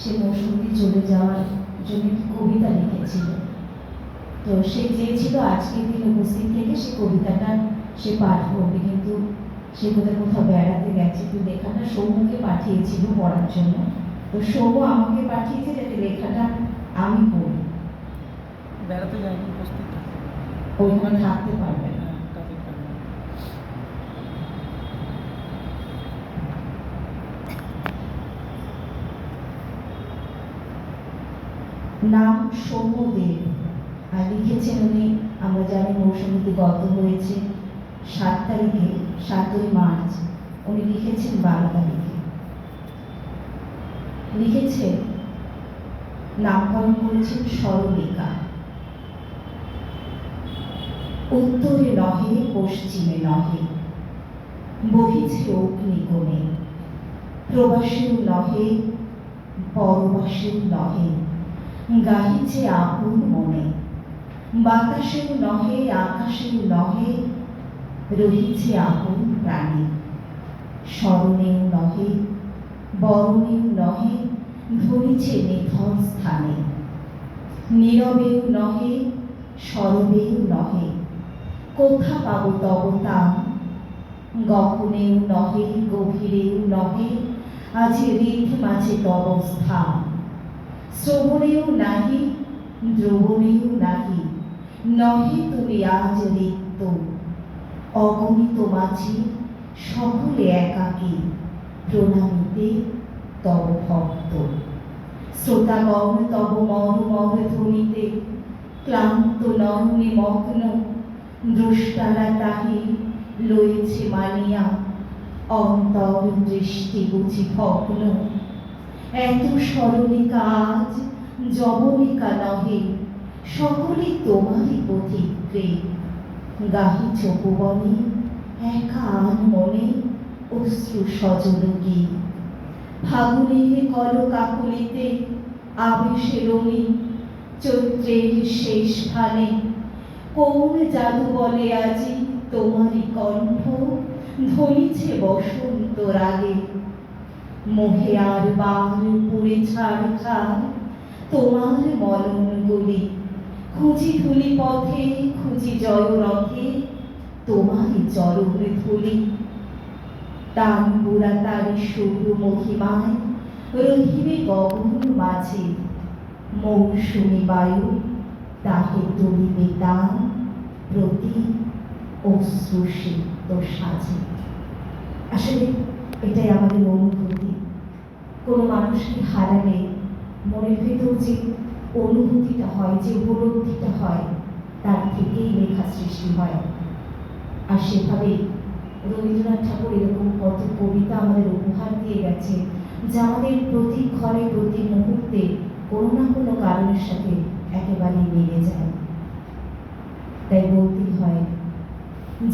সে মৌসুমী চলে যাওয়ার জন্য একটি কবিতা লিখেছিল? তো সে চেয়েছিল আজকের দিন উপস্থিত থেকে সে কবিতাটা সে পাঠ করবে কিন্তু সে কোথাও কোথাও বেড়াতে গেছে তো লেখাটা সৌমকে পাঠিয়েছিল পড়ার জন্য। তো সৌম আমাকে পাঠিয়েছে যাতে লেখাটা আমি পড়ি। বেড়াতে যায়নি উপস্থিত। ওইখানে থাকতে পারবে না হ্যাঁ, কাজের কারণে। নাম সৌম্যদেব আর লিখেছেন উনি, আমরা জানি মৌসুমীতে গত হয়েছে সাত তারিখে, সাতই মার্চ। উনি লিখেছেন বারো তারিখে। লিখেছেন, নামকরণ করেছেন সরলিকা। উত্তরে নহে, পশ্চিমে নহে। বহিছে অগ্নিকোণে। প্রবাসীও নহে, পরবাসীও নহে। গাহিছে আপন মনে। বাতাসেও নহে আকাশেও নহে, রহিছে আপন প্রাণী। স্মরণেও নহে, বরণেও নহে, ধরিছে নিথর স্থানে। নীরবেও নহে সরবেও নহে, কোথা পাব তব তাম? গহনেও নহে, গভীরেও নহে, আজ ঋদ্ধ মাঝে তব স্থান। শ্রবণেও নাহি দ্রবণেও নাহি। নহে তুমি আজ রিক্ত অগণিত মাঝি সকলে একাকী। প্রণামিতে তব ভক্ত। শ্রোতাগণ তব মর মর ধ্বনিতে। ক্লান্ত নয়নে মগ্ন। দ্রষ্টারা তাহি লয়েছে মানিয়া। অন্তর দৃষ্টি বুঝি ভগ্ন। এত স্মরণিকা আজ জবনিকা নহে সকলে তোমারই পথিক্রে গাহি চকুবনে একা আন মনে অশ্রু সজলকি। ফাগুনের কল কাকুলিতে আবেশে রঙি, চৈত্রের শেষ ফানে কোন জাদু বলে আজি তোমারই কণ্ঠ, ধ্বনিছে বসন্ত রাগে। মোহে আর বার পুরে ছাড় খার তোমার মরণ গুলি খুঁজি ধুলি পথে, খুঁজি জয় রথে তোমারই চরণ ধুলি। বুড়া তারি সুর মহিমায়, রহিবে গগন মাঝে। মৌসুমী বায়ু তাহে তুলিবে তার প্রতি অশ্রুসিক্ত সাজে। আসলে এটাই আমাদের অনুভূতি কোনো মানুষকে হারালে মনের ভেতর যে অনুভূতিটা হয়, যে উপলব্ধিটা হয়, তার থেকেই লেখা সৃষ্টি হয়। আর সেভাবে রবীন্দ্রনাথ ঠাকুর এরকম কত কবিতা আমাদের উপহার দিয়ে গেছে, যা আমাদের প্রতি ক্ষণে প্রতি মুহূর্তে কোনো না কোনো কারণের সাথে একেবারে মিলে যায়। তাই বলতেই হয়,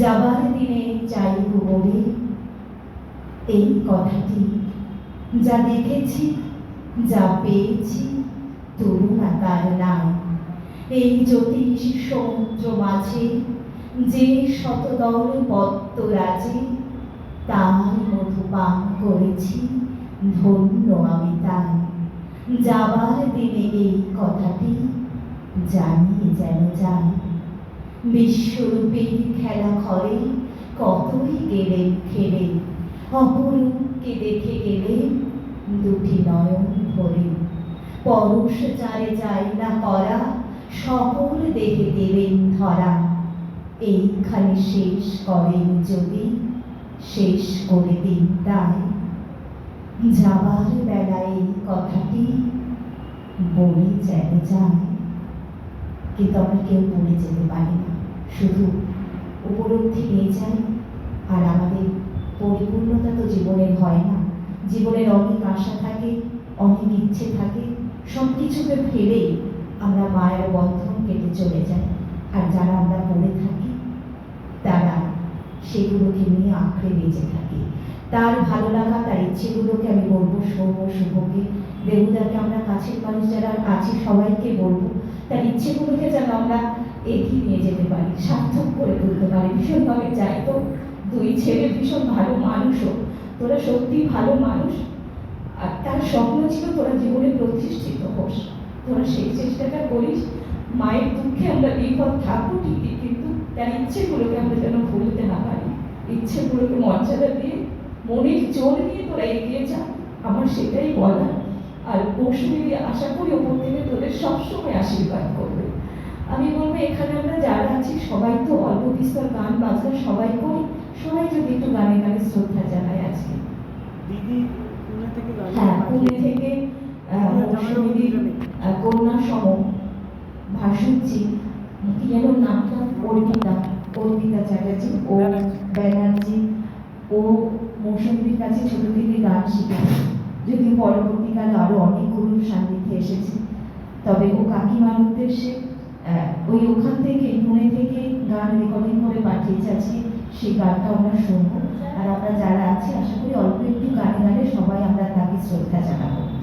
যাবার দিনে চাইব বলে, এই কথাটি যা দেখেছি, যা পেয়েছি তরুণা তার নাম। এই জ্যোতিষ সমুদ্র মাঝে, যে শতদল পদ্ম রাজে তার মধু পান করেছি ধন্য আমি তাই যাবার দিনে এই কথাটি জানিয়ে যেন যায় বিশ্বরূপের খেলা ঘরে কতই গেলেন খেলে, অপরূপকে দেখে গেলে দুটি নয়ন ভরে পরশ চারে যায় না করা, সকল দেখে দেবেন ধরা। এইখানে শেষ করেন যদি, শেষ করে দিন তাই। যাবার বেলায় এই কথাটি বলে যেন যায়। কিন্তু আমরা কেউ বলে যেতে পারি না। শুধু উপলব্ধি নিয়ে যাই আর আমাদের পরিপূর্ণতা তো জীবনের হয় না। জীবনের অনেক আশা থাকে, অনেক ইচ্ছে থাকে। সব কিছুকে ফেলেই আমরা মায়ের বন্ধন কেটে চলে যাই। আর যারা আমরা বলে থাকি, তারা সেগুলোকে নিয়ে আঁকড়ে বেঁচে থাকি। তার ভালো লাগা, তার ইচ্ছেগুলোকে আমি বলব সৌম্য, শুভকে। দেবুদাকে আমরা কাছের মানুষ যারা আছি, সবাইকে বলব, তার ইচ্ছেগুলোকে যেন আমরা এগিয়ে নিয়ে যেতে পারি, সার্থক করে তুলতে পারি। ভীষণভাবে চাই তো, দুই ছেলে ভীষণ ভালো মানুষও। তোরা সত্যি ভালো মানুষ আর তার স্বপ্ন ছিল তোরা জীবনে প্রতিষ্ঠিত হোস। তোরা সেই চেষ্টাটা করিস। মায়ের দুঃখে আমরা বিপদ থাকব ঠিকই কিন্তু তার ইচ্ছেগুলোকে আমরা যেন ভুলতে না পারি। ইচ্ছেগুলোকে মর্যাদা দিয়ে, মনের জোর নিয়ে তোরা এগিয়ে যা। আমার সেটাই বলা আর কৌশলী আশা করি ওপর থেকে তোদের সবসময় আশীর্বাদ করবে। আমি বলব, এখানে আমরা যারা আছি, সবাই তো অল্প বিস্তর গান বাজনা সবাই করি। সবাই যদি একটু গানে গানে শ্রদ্ধা জানায় আজকে। দিদি হ্যাঁ পুনে থেকে কন্যা সম ভাসুচি কি যেন নামটা অর্পিতা অর্পিতা চ্যাটার্জি ও ব্যানার্জি। ও মৌসুমীর কাছে ছোট থেকে গান শিখেছে যদি পরবর্তীকালে আরও অনেক গুরুর সান্নিধ্যে এসেছে। তবে ও কাকিমার উদ্দেশ্যে ওই ওখান থেকে পুনে থেকে গান রেকর্ডিং করে পাঠিয়েছে আজকে সেই গানটা আমরা শুনব। আর আমরা যারা আছি আশা করি অল্প একটু গানে গানে সবাই আমরা তাকে শ্রদ্ধা জানাব।